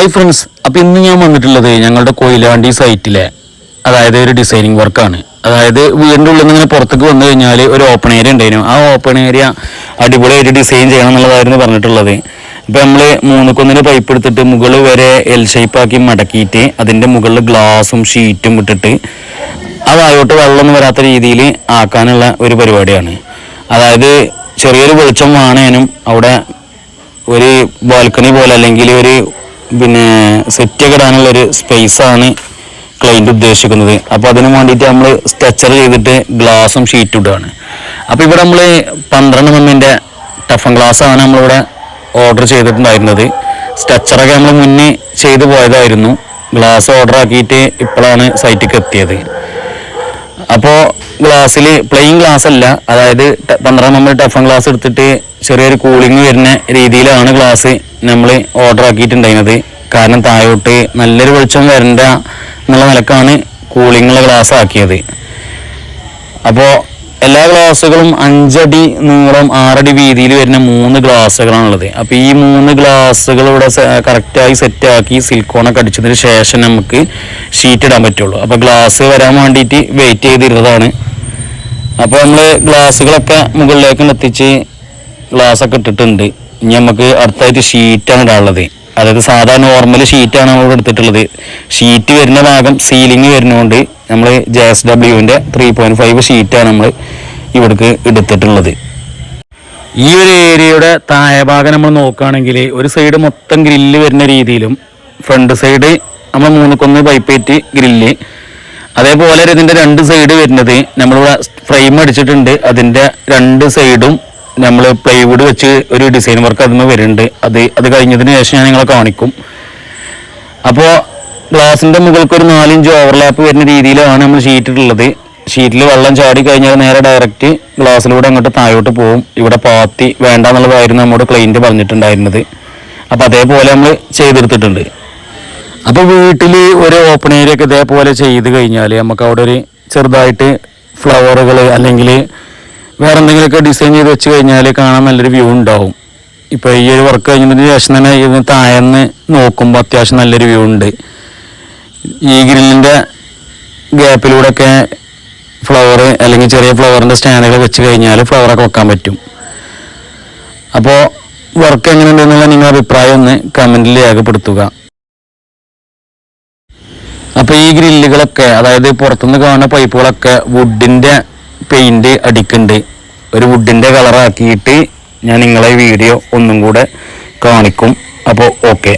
Hi friends അപ്പോൾ ഇന്ന് ഞാൻ വന്നിട്ടുള്ളത് ഞങ്ങളുടെ കൊയിലാണ്ടി സൈറ്റിലെ അതായത് ഒരു ഡിസൈനിങ് വർക്കാണ് അതായത് വീടിന്റെ ഉള്ളിൽ നിന്ന് ഇങ്ങനെ പുറത്തേക്ക് വന്നു കഴിഞ്ഞാൽ ഒരു ഓപ്പൺ ഏരിയ ഉണ്ടായിരുന്നു. ആ ഓപ്പൺ ഏരിയ അടിപൊളിയായിട്ട് ഡിസൈൻ ചെയ്യണം എന്നുള്ളതായിരുന്നു പറഞ്ഞിട്ടുള്ളത്. ഇപ്പൊ നമ്മൾ മൂന്നുക്കൊന്നിന് പൈപ്പ് എടുത്തിട്ട് മുകളിൽ വരെ എൽ ഷേപ്പാക്കി മടക്കിയിട്ട് അതിന്റെ മുകളിൽ ഗ്ലാസും ഷീറ്റും ഇട്ടിട്ട് ആ വെള്ളമൊന്നും വരാത്ത രീതിയിൽ ആക്കാനുള്ള ഒരു പരിപാടിയാണ്. അതായത് ചെറിയൊരു വെളിച്ചം വേണേനും അവിടെ ഒരു ബാൽക്കണി പോലെ അല്ലെങ്കിൽ ഒരു പിന്നെ സെറ്റ് ഒക്കെ ഇടാനുള്ള ഒരു സ്പേസ് ആണ് ക്ലൈന്റ് ഉദ്ദേശിക്കുന്നത്. അപ്പോൾ അതിന് വേണ്ടിയിട്ട് നമ്മൾ സ്ട്രക്ചർ ചെയ്തിട്ട് ഗ്ലാസും ഷീറ്റും ഇടുകയാണ് അപ്പോൾ ഇവിടെ നമ്മൾ പന്ത്രണ്ട് മമ്മിന്റെ ടഫൻ ഗ്ലാസ് ആണ് നമ്മളിവിടെ ഓർഡർ ചെയ്തിട്ടുണ്ടായിരുന്നത്. സ്ട്രക്ചറൊക്കെ നമ്മൾ മുന്നേ ചെയ്തു പോയതായിരുന്നു. ഗ്ലാസ് ഓർഡർ ആക്കിയിട്ട് ഇപ്പോഴാണ് സൈറ്റിലേക്ക് എത്തിയത്. അപ്പോൾ ഗ്ലാസ്സിൽ പ്ലെയിൻ ഗ്ലാസ് അല്ല. അതായത് പന്ത്രണ്ട് നമ്പർ ടഫൻ ഗ്ലാസ് എടുത്തിട്ട് ചെറിയൊരു കൂളിംഗ് വരുന്ന രീതിയിലാണ് ഗ്ലാസ് നമ്മൾ ഓർഡർ ആക്കിയിട്ടുണ്ടായിരുന്നത്. കാരണം താഴോട്ട് നല്ലൊരു വെളിച്ചം വരണ്ട എന്നുള്ള നിലക്കാണ് കൂളിങ്ങുള്ള ഗ്ലാസ് ആക്കിയത്. അപ്പോൾ എല്ലാ ഗ്ലാസ്സുകളും അഞ്ചടി നീളം ആറടി വീതിയിൽ വരുന്ന മൂന്ന് ഗ്ലാസ്സുകളാണുള്ളത് അപ്പോൾ ഈ മൂന്ന് ഗ്ലാസ്സുകൾ ഇവിടെ കറക്റ്റായി സെറ്റാക്കി സിലിക്കോണൊക്കെ അടിച്ചതിന് ശേഷം നമുക്ക് ഷീറ്റ് ഇടാൻ പറ്റുള്ളൂ. അപ്പോൾ ഗ്ലാസ് വരാൻ വേണ്ടിയിട്ട് വെയിറ്റ് ചെയ്തിരുന്നതാണ്. അപ്പോൾ നമ്മൾ ഗ്ലാസ്സുകളൊക്കെ മുകളിലേക്ക് എത്തിച്ച് ഒക്കെ ഇട്ടിട്ടുണ്ട്. ഇനി നമുക്ക് അടുത്തായിട്ട് ഷീറ്റാണ് ഇടാനുള്ളത്. അതായത് സാധാ നോർമൽ ഷീറ്റാണ് നമ്മൾ എടുത്തിട്ടുള്ളത്. ഷീറ്റ് വരുന്ന ഭാഗം സീലിംഗ് വരുന്നതുകൊണ്ട് നമ്മൾ ജെ എസ് ഡബ്ല്യുവിന്റെ ത്രീ പോയിന്റ് ഫൈവ് ഷീറ്റാണ് നമ്മൾ ഇവിടേക്ക് എടുത്തിട്ടുള്ളത്. ഈ ഒരു ഏരിയയുടെ താഴെ ഭാഗം നമ്മൾ നോക്കുകയാണെങ്കിൽ ഒരു സൈഡ് മൊത്തം ഗ്രില്ല് വരുന്ന രീതിയിലും ഫ്രണ്ട് സൈഡ് നമ്മൾ മൂന്നുക്കൊന്ന് പൈപ്പേറ്റ് ഗ്രില്ല് അതേപോലെ ഇതിന്റെ രണ്ട് സൈഡ് വരുന്നത് നമ്മളിവിടെ ഫ്രെയിം അടിച്ചിട്ടുണ്ട്. അതിന്റെ രണ്ട് സൈഡും നമ്മൾ പ്ലൈവുഡ് വെച്ച് ഒരു ഡിസൈൻ വർക്ക് അതിന് വരുന്നുണ്ട്. അത് അത് കഴിഞ്ഞതിന് ശേഷം ഞാൻ നിങ്ങളെ കാണിക്കും. അപ്പോൾ ഗ്ലാസിന്റെ മുകൾക്ക് ഒരു നാലിഞ്ച് ഓവർലാപ്പ് വരുന്ന രീതിയിലാണ് നമ്മൾ ഷീറ്റ് ഉള്ളത് ഷീറ്റിൽ വെള്ളം ചാടി കഴിഞ്ഞാൽ നേരെ ഡയറക്റ്റ് ഗ്ലാസ്സിലൂടെ അങ്ങോട്ട് താഴോട്ട് പോകും. ഇവിടെ പാത്തി വേണ്ട എന്നുള്ളതായിരുന്നു നമ്മുടെ ക്ലൈന്റ് പറഞ്ഞിട്ടുണ്ടായിരുന്നത്. അപ്പോൾ അതേപോലെ നമ്മൾ ചെയ്തെടുത്തിട്ടുണ്ട്. അപ്പോൾ വീട്ടിൽ ഒരു ഓപ്പൺ ഏരിയ ഒക്കെ ഇതേപോലെ ചെയ്ത് കഴിഞ്ഞാൽ നമുക്ക് അവിടെ ഒരു ചെറുതായിട്ട് ഫ്ലവറുകൾ അല്ലെങ്കിൽ വേറെ എന്തെങ്കിലുമൊക്കെ ഡിസൈൻ ചെയ്ത് വെച്ച് കഴിഞ്ഞാൽ കാണാൻ നല്ലൊരു വ്യൂ ഉണ്ടാവും. ഇപ്പോൾ ഈ ഒരു വർക്ക് കഴിഞ്ഞതിന് ശേഷം തന്നെ ഇതിന് താഴെന്ന് നോക്കുമ്പോൾ അത്യാവശ്യം നല്ലൊരു വ്യൂ ഉണ്ട്. ഈ ഗ്രില്ലിന്റെ ഗ്യാപ്പിലൂടെയൊക്കെ ഫ്ലവർ അല്ലെങ്കിൽ ചെറിയ ഫ്ലവറിന്റെ സ്റ്റാൻഡുകൾ വെച്ച് കഴിഞ്ഞാൽ ഫ്ലവറൊക്കെ വെക്കാൻ പറ്റും. അപ്പോൾ വർക്ക് എങ്ങനെയുണ്ടെന്നുള്ള നിങ്ങളുടെ അഭിപ്രായം ഒന്ന് കമന്റിൽ രേഖപ്പെടുത്തുക. അപ്പൊ ഈ ഗ്രില്ലുകളൊക്കെ അതായത് പുറത്തുനിന്ന് കാണുന്ന പൈപ്പുകളൊക്കെ വുഡിന്റെ പെയിന്റ് അടിക്കുന്നുണ്ട് ഒരു വുഡിന്റെ കളറാക്കിയിട്ട് ഞാൻ നിങ്ങളെ വീഡിയോ ഒന്നും കൂടെ കാണിക്കും. അപ്പോൾ ഓക്കെ